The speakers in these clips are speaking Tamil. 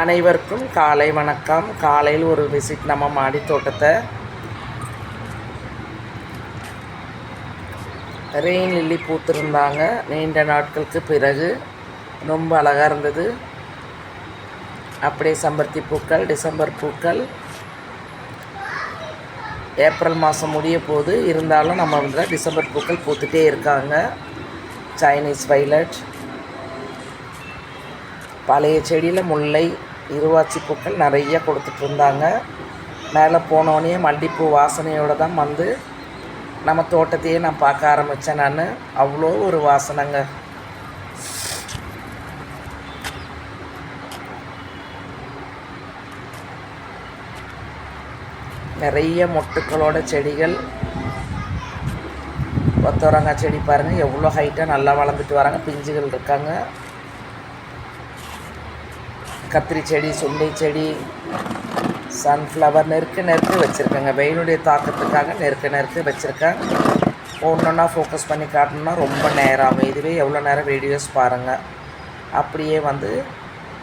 அனைவருக்கும் காலை வணக்கம். காலையில் ஒரு விசிட் நம்ம மாடி தோட்டத்தை. ரெயின் லில்லி பூத்திருந்தாங்க. நீண்ட நாட்களுக்கு பிறகு ரொம்ப அழகாக இருந்தது. அப்படியே செம்பருத்தி பூக்கள் டிசம்பர் பூக்கள். ஏப்ரல் மாதம் முடிய போது இருந்தாலும் நம்ம வந்து டிசம்பர் பூக்கள் பூத்துட்டே இருக்காங்க. சைனீஸ் வைலட் பழைய செடியில் முல்லை இருவாச்சி பூக்கள் நிறைய கொடுத்துட்டு இருந்தாங்க மேலே போனோடனே மல்லிப்பூ வாசனையோடு தான் வந்து நம்ம தோட்டத்தையே நான் பார்க்க ஆரம்பித்தேன் நான். அவ்வளோ ஒரு வாசனைங்க. நிறைய மொட்டுக்களோட செடிகள். கொத்தவரங்காய் செடி பாருங்கள் எவ்வளோ ஹைட்டாக நல்லா வளர்ந்துட்டு வராங்க பிஞ்சுகள் இருக்காங்க. கத்திரி செடி சுண்டை செடி சன்ஃப்ளவர் நெருக்க நெருக்க வச்சுருக்கேங்க. வெயிலுடைய தாக்கத்துக்காக நெருக்க நெருக்க வச்சுருக்கேன். ஒன்றொன்னா ஃபோக்கஸ் பண்ணி காட்டணும்னா ரொம்ப நேரம் ஆகும். இதுவே எவ்வளோ நேரம் வீடியோஸ் பாருங்கள் அப்படியே வந்து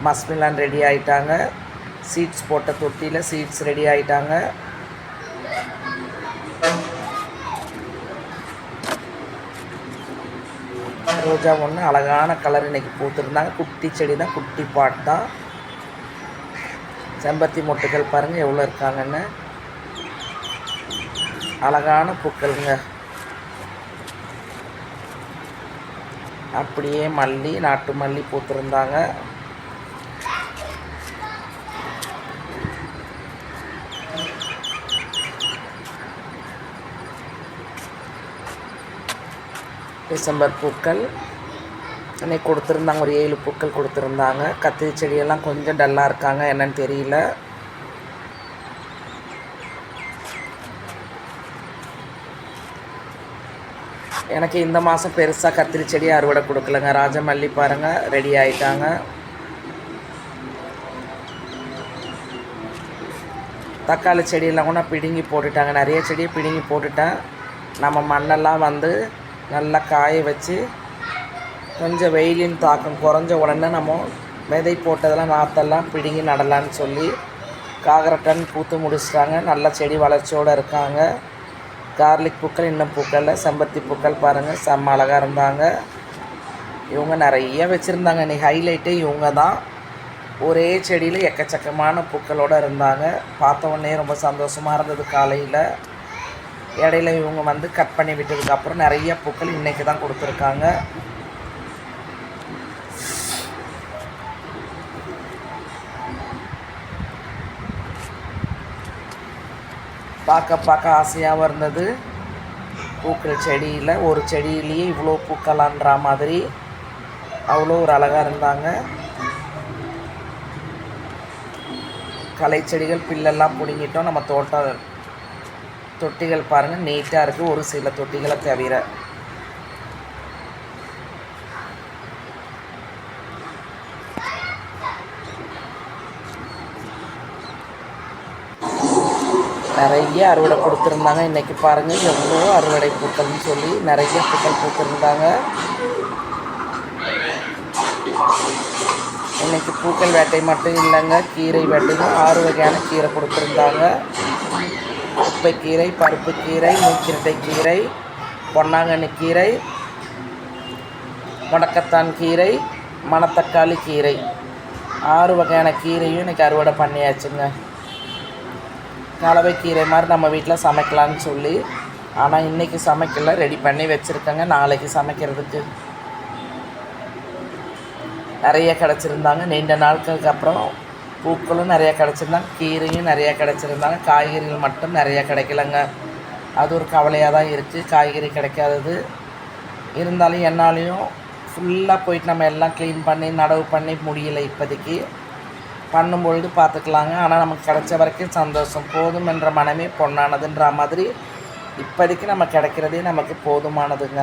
மஸ்மிலான் ரெடி ஆகிட்டாங்க சீட்ஸ் போட்ட தொட்டியில் சீட்ஸ் ரெடி ஆகிட்டாங்க ரோஜா ஒன்று அழகான கலர் இன்றைக்கி பூத்துருந்தாங்க. குட்டி செடி தான் குட்டி பாட் தான். செம்பருத்தி மொட்டுகள் பாருங்கள் எவ்வளோ இருக்காங்கன்னு. அழகான பூக்கள்ங்க. அப்படியே மல்லி நாட்டு மல்லி பூத்துருந்தாங்க. டிசம்பர் பூக்கள். இன்னைக்கு கொடுத்துருந்தாங்க ஒரு ஏழு பூக்கள் கொடுத்துருந்தாங்க. கத்திரி செடியெல்லாம் கொஞ்சம் டல்லாக இருக்காங்க என்னன்னு தெரியல. எனக்கு இந்த மாதம் பெருசாக கத்திரி செடி அறுவடை கொடுக்கலங்க. ராஜமல்லி பாருங்கள் ரெடி ஆகிட்டாங்க தக்காளி செடியெல்லாம் கூட பிடுங்கி போட்டுட்டாங்க. நிறைய செடியை பிடுங்கி போட்டுட்டேன். நம்ம மண்ணெல்லாம் வந்து நல்லா காய வச்சு கொஞ்சம் வெயிலின் தாக்கம் குறைஞ்ச உடனே நம்ம விதை போட்டதெல்லாம் நாற்றெல்லாம் பிடுங்கி நடலான்னு சொல்லி காகரட்டன் பூத்து முடிச்சிட்டாங்க. நல்ல செடி வளர்ச்சியோடு இருக்காங்க. கார்லிக் பூக்கள் இன்னும் பூக்கள்ல செம்பருத்தி பூக்கள் பாருங்கள் செம்ம அழகாக இருந்தாங்க. இவங்க நிறைய வச்சுருந்தாங்க. இன்றைக்கி ஹைலைட்டே இவங்க தான். ஒரே செடியில் எக்கச்சக்கமான பூக்களோடு இருந்தாங்க. பார்த்த உடனே ரொம்ப சந்தோஷமாக இருந்தது காலையில். இடையில இவங்க வந்து கட் பண்ணி விட்டதுக்கப்புறம் நிறைய பூக்கள் இன்றைக்கி தான் கொடுத்துருக்காங்க. பார்க்க பார்க்க ஆசையாகவும் இருந்தது. பூக்கள் செடியில் ஒரு செடியிலேயே இவ்வளோ பூக்கலான்ற மாதிரி அவ்வளோ ஒரு அழகாக இருந்தாங்க. களை செடிகள் பில்லெல்லாம் பிடுங்கிட்டோம். நம்ம தோட்டம் தொட்டிகள் பாருங்கள் நீட்டாக இருக்குது ஒரு சில தொட்டிகளை தவிர. நிறைய அறுவடை கொடுத்துருந்தாங்க. இன்றைக்கி பாருங்கள் எவ்வளோ அறுவடை பூக்கள்னு சொல்லி நிறைய பூக்கள் பூத்திருந்தாங்க. இன்றைக்கி பூக்கள் வேட்டை மட்டும் இல்லைங்க கீரை வேட்டையும் ஆறு வகையான கீரை கொடுத்துருந்தாங்க. குப்பைக்கீரை பருப்பு கீரை மூக்கிரட்டை கீரை பொன்னாங்கண்ணி கீரை முடக்கத்தான் கீரை மணத்தக்காளி கீரை ஆறு வகையான கீரையும் இன்றைக்கி அறுவடை பண்ணியாச்சுங்க. கீரை மாதிரி நம்ம வீட்டில் சமைக்கலான்னு சொல்லி ஆனால் இன்றைக்கி சமைக்கல ரெடி பண்ணி வச்சுருக்கேங்க. நாளைக்கு சமைக்கிறதுக்கு நிறைய கிடச்சிருந்தாங்க. நீண்ட நாட்களுக்கு அப்புறம் பூக்களும் நிறையா கிடச்சிருந்தாங்க. கீரையும் நிறையா கிடச்சிருந்தாங்க. காய்கறிகள் மட்டும் நிறையா கிடைக்கலங்க. அது ஒரு கவலையாக தான் இருக்குது காய்கறி கிடைக்காதது. இருந்தாலும் என்னாலையும் ஃபுல்லாக போயிட்டு நம்ம எல்லாம் க்ளீன் பண்ணி நடவு பண்ணி முடியலை இப்போதைக்கு. பண்ணும்பொழுது பார்த்துக்கலாங்க. ஆனால் நமக்கு கிடைச்ச வரைக்கும் சந்தோஷம். போதும் என்ற மனமே பொண்ணானதுன்ற மாதிரி இப்போதைக்கு நம்ம கிடைக்கிறதே நமக்கு போதுமானதுங்க.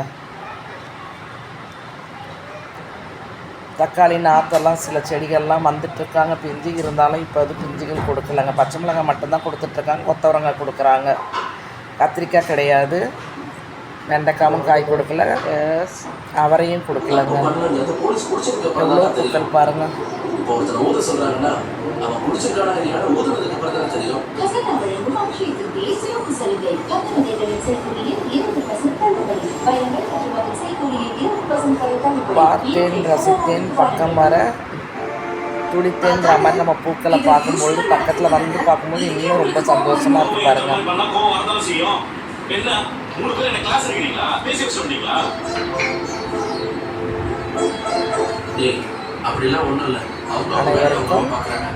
தக்காளி நாற்றெல்லாம் சில செடிகள்லாம் வந்துட்டுருக்காங்க. பிஞ்சு இருந்தாலும் இப்போ அது பிஞ்சுகள் கொடுக்கலங்க. பச்சை மிளகாய் மட்டும்தான் கொடுத்துட்ருக்காங்க. கொத்தவரங்காய் கொடுக்குறாங்க. கத்திரிக்காய் கிடையாது. வெண்டைக்காவும் காய் கொடுக்கல. அவரையும் கொடுக்கலங்க. எவ்வளோ பூக்கள் பாருங்கள் இப்போ ஒருத்தர் ஊத சொல்றாங்கன்னா அவன் குடிச்சிருக்கானா இல்லையான்னு ஊதுனதுக்கு அப்புறம் தான் தெரியும். பார்த்தேன் ரசித்தேன் பக்கம் வர துடித்தேன்ற மாதிரி நம்ம பூக்களை பார்க்கும்பொழுது பக்கத்தில் வந்து பார்க்கும்போது இன்னும் ரொம்ப சந்தோஷமா இருக்கு பாருங்க. என்ன? அப்படிலாம் ஒண்ணும் இல்ல. அவங்க அவங்க பார்க்கறாங்க